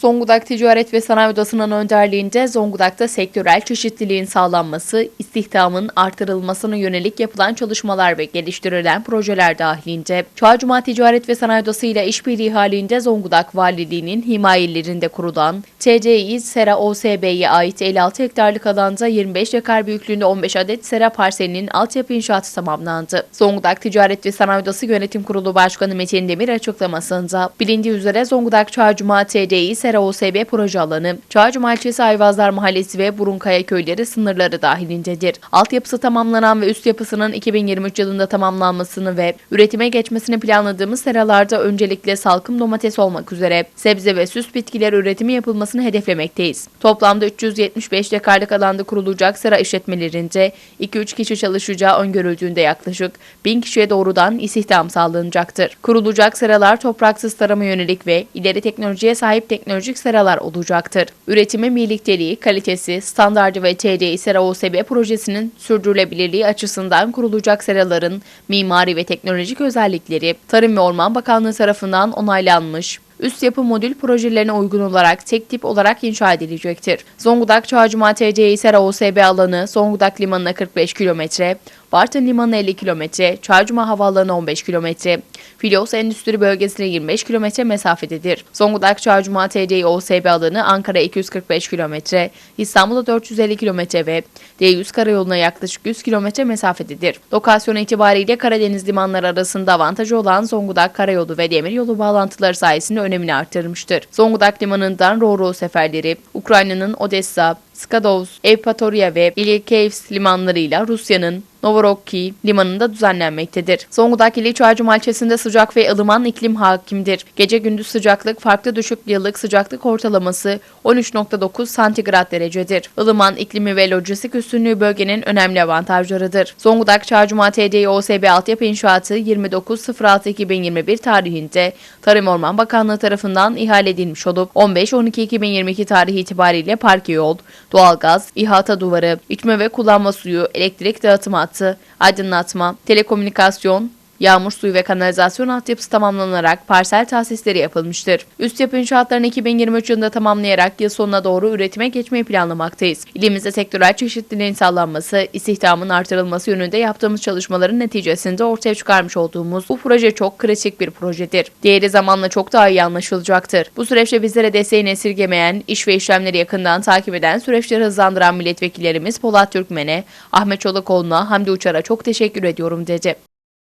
Zonguldak Ticaret ve Sanayi Odası'nın önderliğinde Zonguldak'ta sektörel çeşitliliğin sağlanması, istihdamın artırılmasına yönelik yapılan çalışmalar ve geliştirilen projeler dahilinde Çağcuma Ticaret ve Sanayi Odası ile işbirliği halinde Zonguldak Valiliği'nin himayelerinde kurulan TCİ Sera OSB'ye ait 56 hektarlık alanda 25 dekar büyüklüğünde 15 adet sera parselinin altyapı inşaatı tamamlandı. Zonguldak Ticaret ve Sanayi Odası Yönetim Kurulu Başkanı Metin Demir açıklamasında bilindiği üzere Zonguldak Çağcuma TCİ OSB proje alanı, Çağcuma ilçesi Ayvazlar Mahallesi ve Burunkaya köyleri sınırları dahilindedir. Altyapısı tamamlanan ve üst yapısının 2023 yılında tamamlanmasını ve üretime geçmesini planladığımız seralarda öncelikle salkım domates olmak üzere sebze ve süs bitkiler üretimi yapılmasını hedeflemekteyiz. Toplamda 375 dekarlık alanda kurulacak sera işletmelerinde 2-3 kişi çalışacağı öngörüldüğünde yaklaşık 1000 kişiye doğrudan istihdam sağlanacaktır. Kurulacak seralar topraksız tarıma yönelik ve ileri teknolojiye sahip teknolojik seralar olacaktır. Üretimi birlikteliği, kalitesi, standardı ve TDI Sera OSB projesinin sürdürülebilirliği açısından kurulacak seraların mimari ve teknolojik özellikleri Tarım ve Orman Bakanlığı tarafından onaylanmış üst yapı modül projelerine uygun olarak tek tip olarak inşa edilecektir. Zonguldak Çağcuma TCİ Sera OSB alanı Zonguldak Limanı'na 45 kilometre, Bartın Limanı'na 50 kilometre, Çağcuma Havaalanı'na 15 kilometre, Filos Endüstri Bölgesi'ne 25 kilometre mesafededir. Zonguldak Çağcuma TCİ OSB alanı Ankara 245 kilometre, İstanbul'a 450 kilometre ve D100 karayoluna yaklaşık 100 kilometre mesafededir. Lokasyon itibariyle Karadeniz limanları arasında avantajı olan Zonguldak Karayolu ve Demiryolu bağlantıları sayesinde önemini artırmıştır. Zonguldak limanından Ro-Ro seferleri, Ukrayna'nın Odessa, Skadovsk, Evpatoria ve Ilikevsk limanlarıyla Rusya'nın Novorossiysk limanında düzenlenmektedir. Zonguldak ili ilçesinde sıcak ve ılıman iklim hakimdir. Gece gündüz sıcaklık farklı düşük yıllık sıcaklık ortalaması 13.9 santigrat derecedir. Ilıman iklimi ve lojistik üstünlüğü bölgenin önemli avantajlarıdır. Zonguldak Çağcıma TDİ OSB altyapı inşaatı 29.06.2021 tarihinde Tarım Orman Bakanlığı tarafından ihale edilmiş olup 15.12.2022 tarihi itibariyle parke yol, doğalgaz, ihata duvarı, içme ve kullanma suyu, elektrik dağıtım hattı, aydınlatma, telekomünikasyon, yağmur suyu ve kanalizasyon altyapısı tamamlanarak parsel tahsisleri yapılmıştır. Üst yapı inşaatlarını 2023 yılında tamamlayarak yıl sonuna doğru üretime geçmeyi planlamaktayız. İlimizde sektörel çeşitliliğin sağlanması, istihdamın artırılması yönünde yaptığımız çalışmaların neticesinde ortaya çıkarmış olduğumuz bu proje çok kritik bir projedir. Değeri zamanla çok daha iyi anlaşılacaktır. Bu süreçte bizlere desteğini esirgemeyen, iş ve işlemleri yakından takip eden, süreçleri hızlandıran milletvekillerimiz Polat Türkmen'e, Ahmet Çolakoğlu'na, Hamdi Uçar'a çok teşekkür ediyorum dedi.